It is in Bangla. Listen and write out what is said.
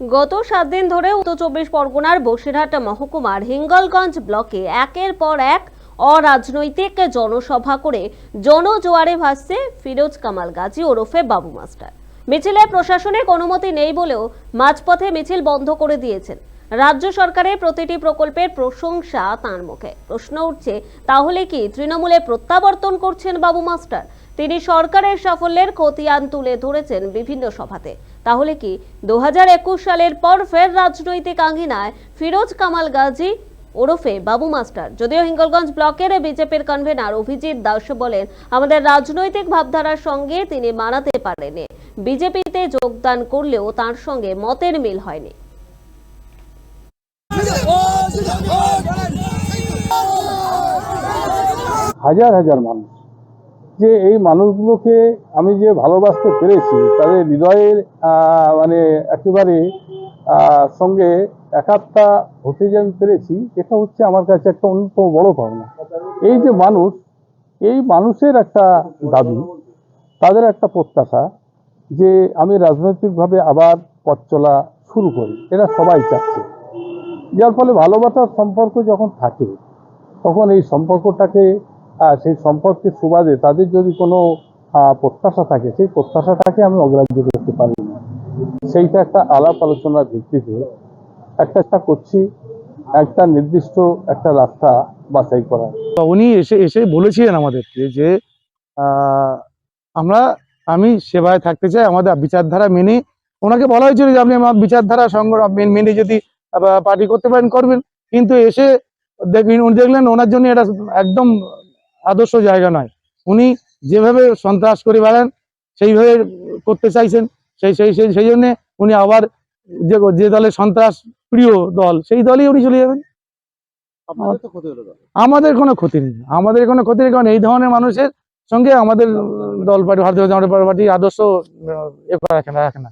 গত সাত দিন ধরে উত্তর চব্বিশ পরগনার বসিরহাট মহকুমার হিঙ্গলগঞ্জ ব্লকে একের পর এক অরাজনৈতিক জনসভা করে জনজোয়ারে ভাসছে ফিরোজ কামাল গাজী ওরফে বাবু মাস্টার। মিছিলে প্রশাসনিক অনুমতি নেই বলেও মাঝপথে মিছিল বন্ধ করে দিয়েছেন। রাজ্য সরকারের প্রতিটি প্রকল্পের প্রশংসা তাঁর মুখে। প্রশ্ন উঠছে, তাহলে কি তৃণমূলে প্রত্যাবর্তন করছেন বাবু মাস্টার? তিনি সরকারের সাফল্যের খতিয়ান তুলে ধরেছেন বিভিন্ন সভাতে। তাহলে কি দু সালের পর ফের রাজনৈতিক আঙ্গিনায় ফিরোজ কামাল গাজী ওরফে বাবু মাস্টার? যদিও হিঙ্গলগঞ্জ ব্লকের বিজেপির কনভেনার অভিজিৎ দাস বলেন, আমাদের রাজনৈতিক ভাবধারার সঙ্গে তিনি মানাতে পারেনি বিজেপিতে যোগদান করলেও তার সঙ্গে মতের মিল হয়নি। হাজার হাজার মানুষ। যে এই মানুষগুলোকে আমি যে ভালোবাসতে পেরেছি, তাদের হৃদয়ের মানে একেবারে সঙ্গে একাত্তা হতে যে আমি পেরেছি, এটা হচ্ছে আমার কাছে একটা অন্যতম বড় পাওনা এই যে মানুষ, এই মানুষের একটা দাবি, তাদের একটা প্রত্যাশা যে আমি রাজনৈতিকভাবে আবার পথ চলা শুরু করি। এরা সবাই চাচ্ছে। যার ফলে ভালোবাসার সম্পর্ক যখন থাকে, তখন এই সম্পর্কটাকে সেই সম্পর্কের সুবাদে তাদের যদি কোনো প্রত্যাশা থাকে, সেই প্রত্যাশাটাকে আমি অগ্রাহ্য করতে পারি না। সেইটা একটা আলাপ আলোচনার ভিত্তিতে একটা একটা করছি একটা নির্দিষ্ট একটা রাস্তা বাছাই করা উনি এসে এসে বলেছিলেন আমাদেরকে যে আমরা, আমি সেবায় থাকতে চাই, আমাদের বিচারধারা মেনে, ওনাকে বলা হয়েছিল যে আপনি আমার বিচারধারা সংগ্রাম মেনে যদি পার্টি করতে পারেন, করবেন। কিন্তু এসে দেখবেন উনি দেখলেন ওনার জন্য এটা একদম আদর্শ জায়গা নয়। উনি যেভাবে সন্ত্রাস করে বেড়ান সেইভাবে করতে চাইছেন। সেই সেই সেই সেই জন্যে উনি আবার যে যে দলের সন্ত্রাস প্রিয় দল সেই দলই উনি চলে যাবেন। আমাদের কোনো ক্ষতি নেই। আমাদের কোনো ক্ষতি নেই কারণ এই ধরনের মানুষের সঙ্গে আমাদের দল পার্টি ভারতীয় জনতা পার্টি আদর্শ এ করে রাখে না রাখে না।